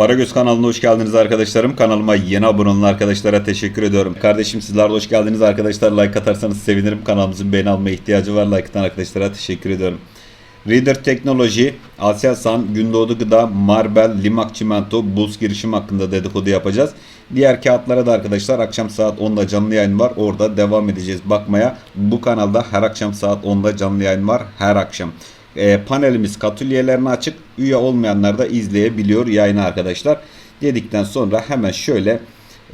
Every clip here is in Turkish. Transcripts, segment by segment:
Paragöz kanalına hoş geldiniz arkadaşlarım. Kanalıma yeni abone olan arkadaşlara teşekkür ediyorum. Kardeşim sizler de hoş geldiniz arkadaşlar. Like atarsanız sevinirim. Kanalımızın beğeni almaya ihtiyacı var. Like atan arkadaşlara teşekkür ediyorum. Reader Teknoloji, Aselsan, Gündoğdu Gıda, Marbel, Limak Çimento, Buz girişim hakkında dedikodu yapacağız. Diğer kağıtlara da arkadaşlar akşam saat 10'da canlı yayın var. Orada devam edeceğiz bakmaya. Bu kanalda her akşam saat 10'da canlı yayın var. Her akşam. E, panelimiz katıl üyelerine açık. Üye olmayanlar da izleyebiliyor yayını arkadaşlar. Dedikten sonra hemen şöyle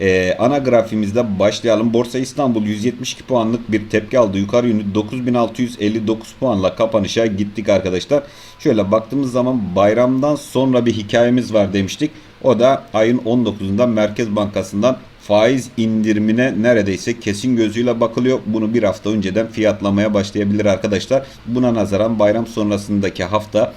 e, ana grafimizde başlayalım. Borsa İstanbul 172 puanlık bir tepki aldı. Yukarı yönlü 9659 puanla kapanışa gittik arkadaşlar. Şöyle baktığımız zaman bayramdan sonra bir hikayemiz var demiştik. O da ayın 19'unda Merkez Bankası'ndan faiz indirimine neredeyse kesin gözüyle bakılıyor. Bunu bir hafta önceden fiyatlamaya başlayabilir arkadaşlar. Buna nazaran bayram sonrasındaki hafta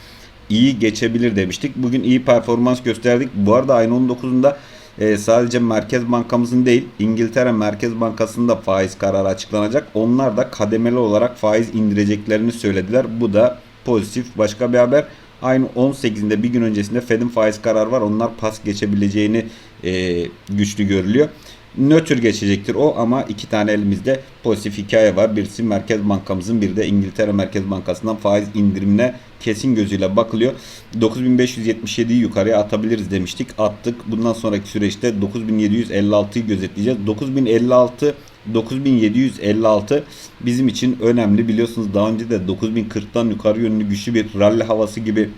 iyi geçebilir demiştik. Bugün iyi performans gösterdik. Bu arada ayın 19'unda e, sadece Merkez Bankamızın değil İngiltere Merkez Bankası'nda faiz kararı açıklanacak. Onlar da kademeli olarak faiz indireceklerini söylediler. Bu da pozitif. Başka bir haber. Aynı 18'inde bir gün öncesinde Fed'in faiz kararı var. Onlar pas geçebileceğini e, güçlü görülüyor. Nötr geçecektir o ama iki tane elimizde pozitif hikaye var. Birisi Merkez Bankamızın bir de İngiltere Merkez Bankası'ndan faiz indirimine kesin gözüyle bakılıyor. 9577'yi yukarıya atabiliriz demiştik. Attık. Bundan sonraki süreçte 9756'yı gözetleyeceğiz. 9056 9756 bizim için önemli. Biliyorsunuz daha önce de 9040'tan yukarı yönlü güçlü bir rally havası gibi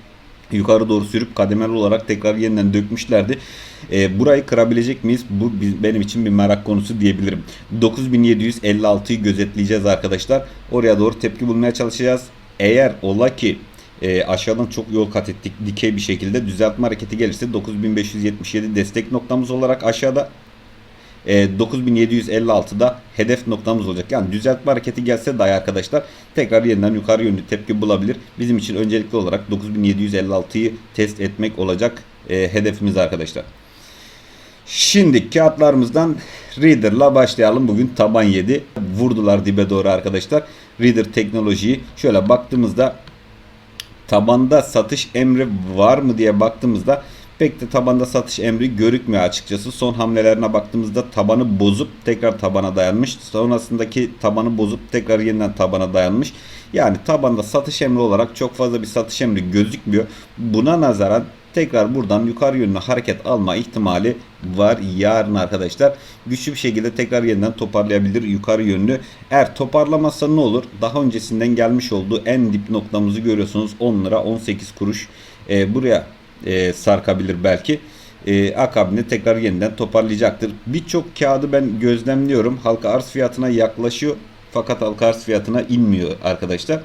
yukarı doğru sürüp kademeli olarak tekrar yeniden dökmüşlerdi. E, burayı kırabilecek miyiz? Bu benim için bir merak konusu diyebilirim. 9756'yı gözetleyeceğiz arkadaşlar. Oraya doğru tepki bulmaya çalışacağız. Eğer ola ki e, aşağıdan çok yol kat ettik dikey bir şekilde düzeltme hareketi gelirse 9577 destek noktamız olarak aşağıda e, 9756'da hedef noktamız olacak. Yani düzeltme hareketi gelse dahi arkadaşlar tekrar yeniden yukarı yönlü tepki bulabilir. Bizim için öncelikli olarak 9756'yı test etmek olacak e, hedefimiz arkadaşlar. Şimdi kağıtlarımızdan Reader'la başlayalım. Bugün taban 7. Vurdular dibe doğru arkadaşlar. Reader teknolojiyi şöyle baktığımızda tabanda satış emri var mı diye baktığımızda pek de tabanda satış emri görükmüyor açıkçası. Son hamlelerine baktığımızda tabanı bozup tekrar tabana dayanmış. Sonrasındaki tabanı bozup tekrar yeniden tabana dayanmış. Yani tabanda satış emri olarak çok fazla bir satış emri gözükmüyor. Buna nazaran tekrar buradan yukarı yönlü hareket alma ihtimali var yarın arkadaşlar. Güçlü bir şekilde tekrar yeniden toparlayabilir yukarı yönlü. Eğer toparlamazsa ne olur? Daha öncesinden gelmiş olduğu en dip noktamızı görüyorsunuz 10 lira 18 kuruş. Ee, buraya e, sarkabilir belki. E, akabinde tekrar yeniden toparlayacaktır. Birçok kağıdı ben gözlemliyorum. Halka arz fiyatına yaklaşıyor. Fakat halka arz fiyatına inmiyor arkadaşlar.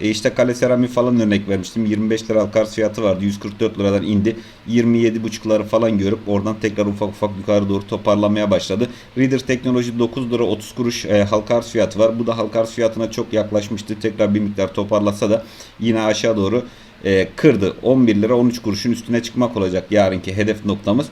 E işte kale serami falan örnek vermiştim. 25 lira halka arz fiyatı vardı. 144 liradan indi. 27,5'ları falan görüp oradan tekrar ufak ufak yukarı doğru toparlamaya başladı. Reader Teknoloji 9 lira 30 kuruş e, halka fiyatı var. Bu da halka fiyatına çok yaklaşmıştı. Tekrar bir miktar toparlasa da yine aşağı doğru e, kırdı. 11 lira 13 kuruşun üstüne çıkmak olacak yarınki hedef noktamız.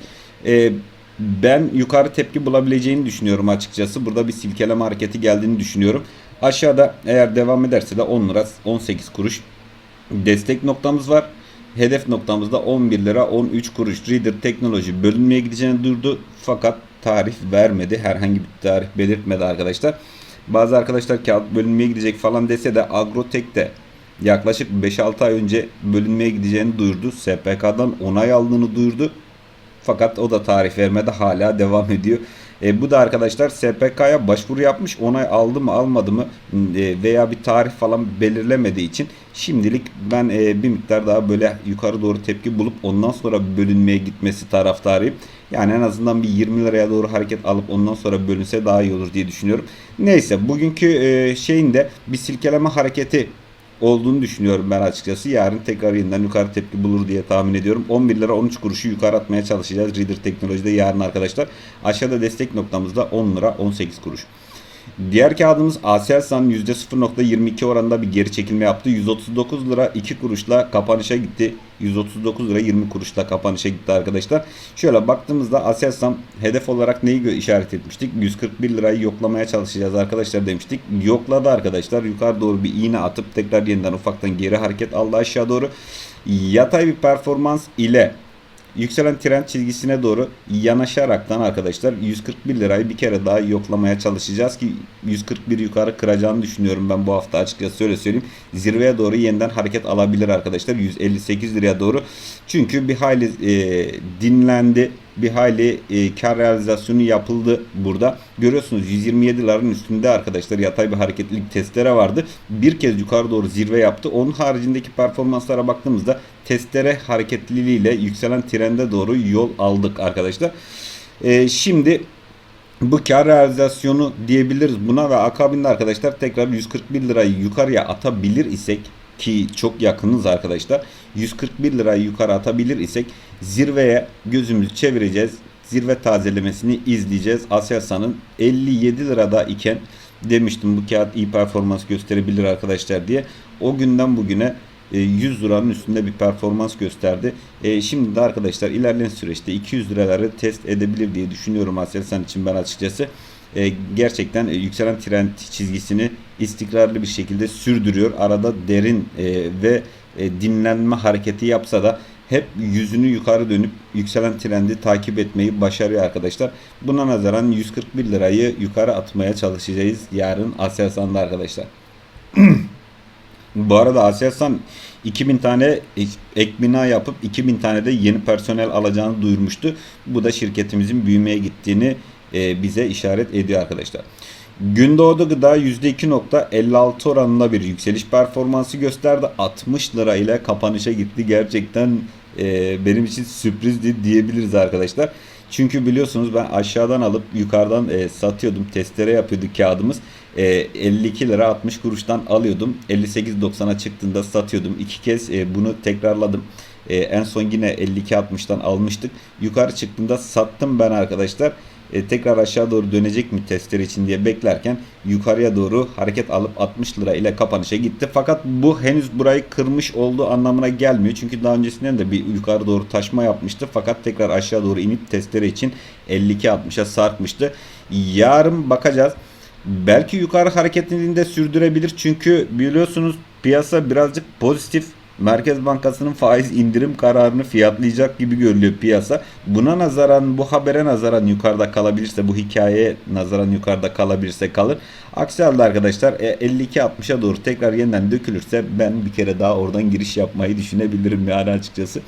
E, ben yukarı tepki bulabileceğini düşünüyorum açıkçası. Burada bir silkeleme hareketi geldiğini düşünüyorum. Aşağıda eğer devam ederse de 10 lira 18 kuruş destek noktamız var. Hedef noktamızda 11 lira 13 kuruş. Reader teknoloji bölünmeye gideceğini durdu. Fakat tarih vermedi. Herhangi bir tarih belirtmedi arkadaşlar. Bazı arkadaşlar kağıt bölünmeye gidecek falan dese de Agrotek de yaklaşık 5-6 ay önce bölünmeye gideceğini duyurdu. SPK'dan onay aldığını duyurdu. Fakat o da tarih vermedi hala devam ediyor. E, bu da arkadaşlar SPK'ya başvuru yapmış onay aldı mı almadı mı e, veya bir tarih falan belirlemediği için şimdilik ben e, bir miktar daha böyle yukarı doğru tepki bulup ondan sonra bölünmeye gitmesi taraftarıyım. Yani en azından bir 20 liraya doğru hareket alıp ondan sonra bölünse daha iyi olur diye düşünüyorum. Neyse bugünkü e, şeyin bir silkeleme hareketi olduğunu düşünüyorum ben açıkçası. Yarın tekrar yeniden yukarı tepki bulur diye tahmin ediyorum. 11 lira 13 kuruşu yukarı atmaya çalışacağız Reader Teknoloji'de yarın arkadaşlar. Aşağıda destek noktamızda 10 lira 18 kuruş. Diğer kağıdımız Aselsan %0.22 oranında bir geri çekilme yaptı. 139 lira 2 kuruşla kapanışa gitti. 139 lira 20 kuruşla kapanışa gitti arkadaşlar. Şöyle baktığımızda Aselsan hedef olarak neyi işaret etmiştik? 141 lirayı yoklamaya çalışacağız arkadaşlar demiştik. Yokladı arkadaşlar. Yukarı doğru bir iğne atıp tekrar yeniden ufaktan geri hareket aldı aşağı doğru. Yatay bir performans ile yükselen trend çizgisine doğru yanaşaraktan arkadaşlar 141 lirayı bir kere daha yoklamaya çalışacağız ki 141 yukarı kıracağını düşünüyorum ben bu hafta açıkçası öyle söyleyeyim. Zirveye doğru yeniden hareket alabilir arkadaşlar 158 liraya doğru. Çünkü bir hayli e, dinlendi bir hayli e, kar realizasyonu yapıldı burada. Görüyorsunuz 127 liranın üstünde arkadaşlar yatay bir hareketlilik testere vardı. Bir kez yukarı doğru zirve yaptı. Onun haricindeki performanslara baktığımızda testere hareketliliğiyle yükselen trende doğru yol aldık arkadaşlar. E, şimdi bu kar realizasyonu diyebiliriz buna ve akabinde arkadaşlar tekrar 141 lirayı yukarıya atabilir isek ki çok yakınız arkadaşlar. 141 lirayı yukarı atabilir isek zirveye gözümüzü çevireceğiz. Zirve tazelemesini izleyeceğiz. Aselsan'ın 57 lirada iken demiştim bu kağıt iyi performans gösterebilir arkadaşlar diye. O günden bugüne 100 e, liranın üstünde bir performans gösterdi. E, şimdi de arkadaşlar ilerleyen süreçte 200 liraları test edebilir diye düşünüyorum Aselsan için ben açıkçası. E, gerçekten yükselen trend çizgisini istikrarlı bir şekilde sürdürüyor. Arada derin ve dinlenme hareketi yapsa da hep yüzünü yukarı dönüp yükselen trendi takip etmeyi başarıyor arkadaşlar. Buna nazaran 141 lirayı yukarı atmaya çalışacağız yarın Aselsan'da arkadaşlar. Bu arada Aselsan 2000 tane ek bina yapıp 2000 tane de yeni personel alacağını duyurmuştu. Bu da şirketimizin büyümeye gittiğini e, bize işaret ediyor arkadaşlar. Gündoğdu gıda %2.56 oranında bir yükseliş performansı gösterdi. 60 lira ile kapanışa gitti. Gerçekten e, benim için sürprizdi diyebiliriz arkadaşlar. Çünkü biliyorsunuz ben aşağıdan alıp yukarıdan e, satıyordum. Testere yapıyorduk kağıdımız. E, 52 lira 60 kuruştan alıyordum. 58.90'a çıktığında satıyordum. İki kez e, bunu tekrarladım. E, en son yine 52.60'tan almıştık. Yukarı çıktığında sattım ben arkadaşlar e, tekrar aşağı doğru dönecek mi testler için diye beklerken yukarıya doğru hareket alıp 60 lira ile kapanışa gitti. Fakat bu henüz burayı kırmış olduğu anlamına gelmiyor. Çünkü daha öncesinden de bir yukarı doğru taşma yapmıştı. Fakat tekrar aşağı doğru inip testleri için 52-60'a sarkmıştı. Yarın bakacağız. Belki yukarı hareketini de sürdürebilir. Çünkü biliyorsunuz piyasa birazcık pozitif Merkez Bankası'nın faiz indirim kararını fiyatlayacak gibi görülüyor piyasa. Buna nazaran bu habere nazaran yukarıda kalabilirse bu hikayeye nazaran yukarıda kalabilirse kalır. Aksi halde arkadaşlar 52-60'a e, doğru tekrar yeniden dökülürse ben bir kere daha oradan giriş yapmayı düşünebilirim yani açıkçası.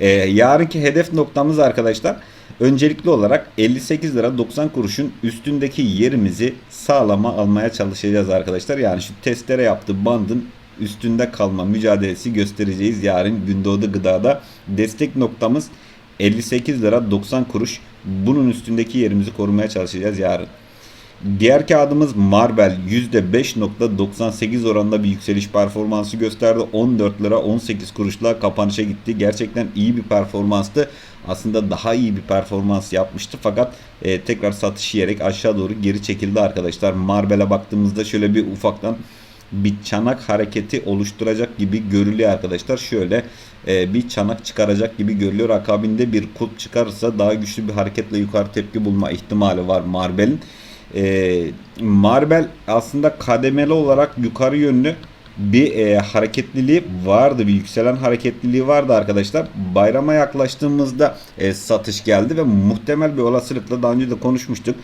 Ee, yarınki hedef noktamız arkadaşlar öncelikli olarak 58 lira 90 kuruşun üstündeki yerimizi sağlama almaya çalışacağız arkadaşlar. Yani şu testere yaptığı bandın üstünde kalma mücadelesi göstereceğiz yarın Gündoğdu Gıda'da. Destek noktamız 58 lira 90 kuruş. Bunun üstündeki yerimizi korumaya çalışacağız yarın. Diğer kağıdımız Marbel %5.98 oranında bir yükseliş performansı gösterdi. 14 lira 18 kuruşla kapanışa gitti. Gerçekten iyi bir performanstı. Aslında daha iyi bir performans yapmıştı fakat e, tekrar satış yiyerek aşağı doğru geri çekildi arkadaşlar. Marbel'e baktığımızda şöyle bir ufaktan bir çanak hareketi oluşturacak gibi görülüyor arkadaşlar. Şöyle e, bir çanak çıkaracak gibi görülüyor. Akabinde bir kut çıkarırsa daha güçlü bir hareketle yukarı tepki bulma ihtimali var Marbel'in. E, Marbel aslında kademeli olarak yukarı yönlü bir e, hareketliliği vardı. Bir yükselen hareketliliği vardı arkadaşlar. Bayrama yaklaştığımızda e, satış geldi ve muhtemel bir olasılıkla daha önce de konuşmuştuk.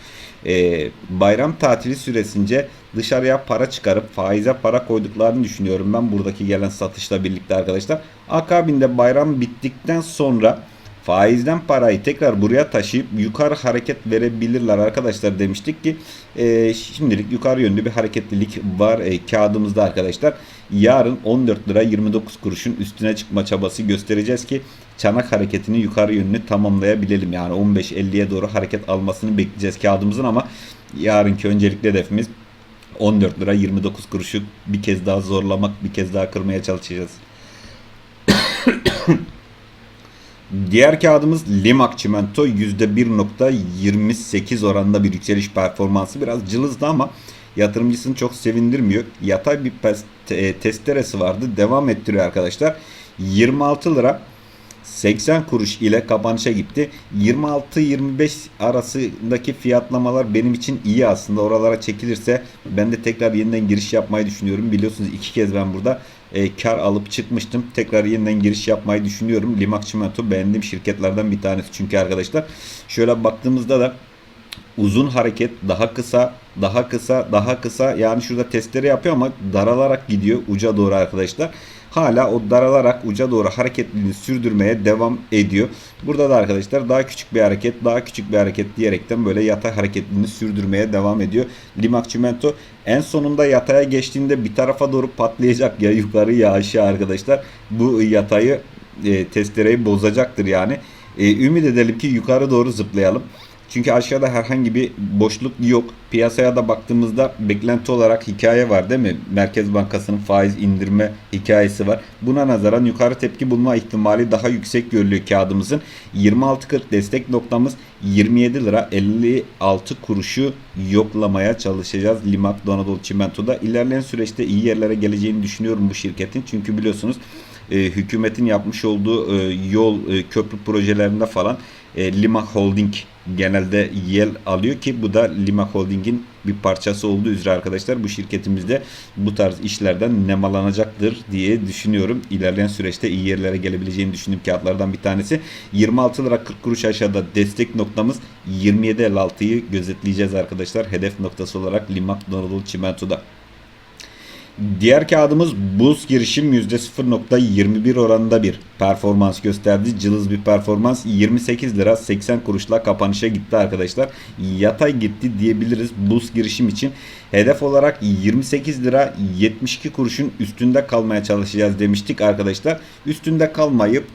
E, bayram tatili süresince dışarıya para çıkarıp faize para koyduklarını düşünüyorum ben buradaki gelen satışla birlikte arkadaşlar. Akabinde bayram bittikten sonra faizden parayı tekrar buraya taşıyıp yukarı hareket verebilirler arkadaşlar demiştik ki e, şimdilik yukarı yönlü bir hareketlilik var e, kağıdımızda arkadaşlar. Yarın 14 lira 29 kuruşun üstüne çıkma çabası göstereceğiz ki çanak hareketini yukarı yönlü tamamlayabilelim. Yani 15.50'ye doğru hareket almasını bekleyeceğiz kağıdımızın ama yarınki öncelikli hedefimiz 14 lira 29 kuruşu bir kez daha zorlamak, bir kez daha kırmaya çalışacağız. Diğer kağıdımız Limak Çimento %1.28 oranında bir yükseliş performansı. Biraz cılızdı ama yatırımcısını çok sevindirmiyor. Yatay bir testeresi vardı. Devam ettiriyor arkadaşlar. 26 lira 80 kuruş ile kapanışa gitti. 26-25 arasındaki fiyatlamalar benim için iyi aslında. Oralara çekilirse ben de tekrar yeniden giriş yapmayı düşünüyorum. Biliyorsunuz iki kez ben burada e, kar alıp çıkmıştım. Tekrar yeniden giriş yapmayı düşünüyorum. Limak Çimento beğendiğim şirketlerden bir tanesi. Çünkü arkadaşlar şöyle baktığımızda da uzun hareket daha kısa daha kısa daha kısa yani şurada testleri yapıyor ama daralarak gidiyor uca doğru arkadaşlar. Hala o daralarak uca doğru hareketliliğini sürdürmeye devam ediyor. Burada da arkadaşlar daha küçük bir hareket daha küçük bir hareket diyerekten böyle yatay hareketliliğini sürdürmeye devam ediyor. Limak Çimento en sonunda yataya geçtiğinde bir tarafa doğru patlayacak ya yukarı ya aşağı arkadaşlar. Bu yatayı e, testereyi bozacaktır yani. E, ümit edelim ki yukarı doğru zıplayalım. Çünkü aşağıda herhangi bir boşluk yok. Piyasaya da baktığımızda beklenti olarak hikaye var değil mi? Merkez Bankası'nın faiz indirme hikayesi var. Buna nazaran yukarı tepki bulma ihtimali daha yüksek görülüyor kağıdımızın. 26.40 destek noktamız 27 lira 56 kuruşu yoklamaya çalışacağız Limak Donadol Çimento'da. İlerleyen süreçte iyi yerlere geleceğini düşünüyorum bu şirketin. Çünkü biliyorsunuz e, hükümetin yapmış olduğu e, yol e, köprü projelerinde falan e, Limak Holding genelde yer alıyor ki bu da Limak Holding'in bir parçası olduğu üzere arkadaşlar bu şirketimizde bu tarz işlerden nemalanacaktır diye düşünüyorum. İlerleyen süreçte iyi yerlere gelebileceğini düşündüğüm kağıtlardan bir tanesi. 26 lira 40 kuruş aşağıda destek noktamız 27.56'yı gözetleyeceğiz arkadaşlar. Hedef noktası olarak Limak Anadolu Çimento'da. Diğer kağıdımız buz girişim %0.21 oranında bir performans gösterdi. Cılız bir performans 28 lira 80 kuruşla kapanışa gitti arkadaşlar. Yatay gitti diyebiliriz buz girişim için. Hedef olarak 28 lira 72 kuruşun üstünde kalmaya çalışacağız demiştik arkadaşlar. Üstünde kalmayıp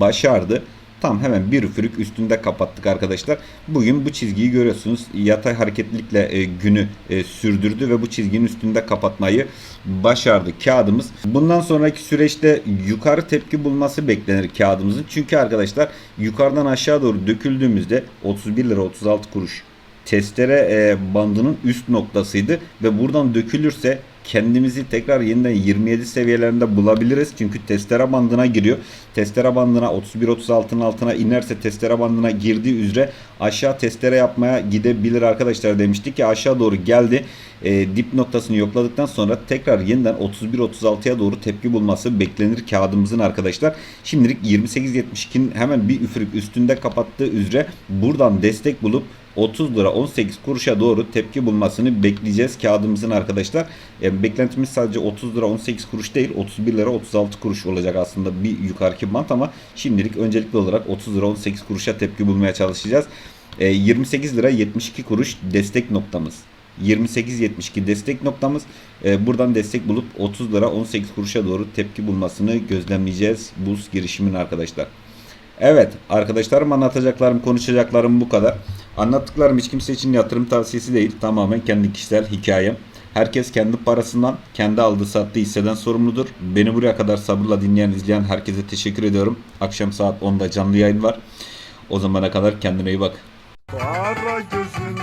başardı. Tam hemen bir üfürük üstünde kapattık arkadaşlar. Bugün bu çizgiyi görüyorsunuz. Yatay hareketlilikle e, günü e, sürdürdü ve bu çizginin üstünde kapatmayı başardı kağıdımız. Bundan sonraki süreçte yukarı tepki bulması beklenir kağıdımızın. Çünkü arkadaşlar yukarıdan aşağı doğru döküldüğümüzde 31 lira 36 kuruş testere e, bandının üst noktasıydı ve buradan dökülürse kendimizi tekrar yeniden 27 seviyelerinde bulabiliriz. Çünkü testere bandına giriyor. Testere bandına 31-36'nın altına inerse testere bandına girdiği üzere aşağı testere yapmaya gidebilir arkadaşlar demiştik ki aşağı doğru geldi. E, dip noktasını yokladıktan sonra tekrar yeniden 31-36'ya doğru tepki bulması beklenir kağıdımızın arkadaşlar. Şimdilik 28.72'nin hemen bir üfürük üstünde kapattığı üzere buradan destek bulup 30 lira 18 kuruşa doğru tepki bulmasını bekleyeceğiz kağıdımızın arkadaşlar. Yani beklentimiz sadece 30 lira 18 kuruş değil 31 lira 36 kuruş olacak aslında bir yukarıki bant ama şimdilik öncelikli olarak 30 lira 18 kuruşa tepki bulmaya çalışacağız. E, 28 lira 72 kuruş destek noktamız. 28.72 destek noktamız. E, buradan destek bulup 30 lira 18 kuruşa doğru tepki bulmasını gözlemleyeceğiz buz girişimin arkadaşlar. Evet arkadaşlarım anlatacaklarım konuşacaklarım bu kadar. Anlattıklarım hiç kimse için yatırım tavsiyesi değil. Tamamen kendi kişisel hikayem. Herkes kendi parasından, kendi aldığı sattığı hisseden sorumludur. Beni buraya kadar sabırla dinleyen, izleyen herkese teşekkür ediyorum. Akşam saat 10'da canlı yayın var. O zamana kadar kendine iyi bak. Para gözün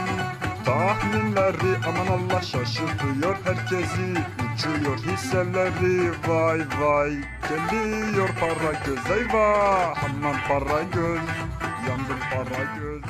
tahminleri aman Allah şaşırtıyor herkesi Uçuyor hisseleri vay vay Geliyor para göz eyvah aman para göz Yandım para göz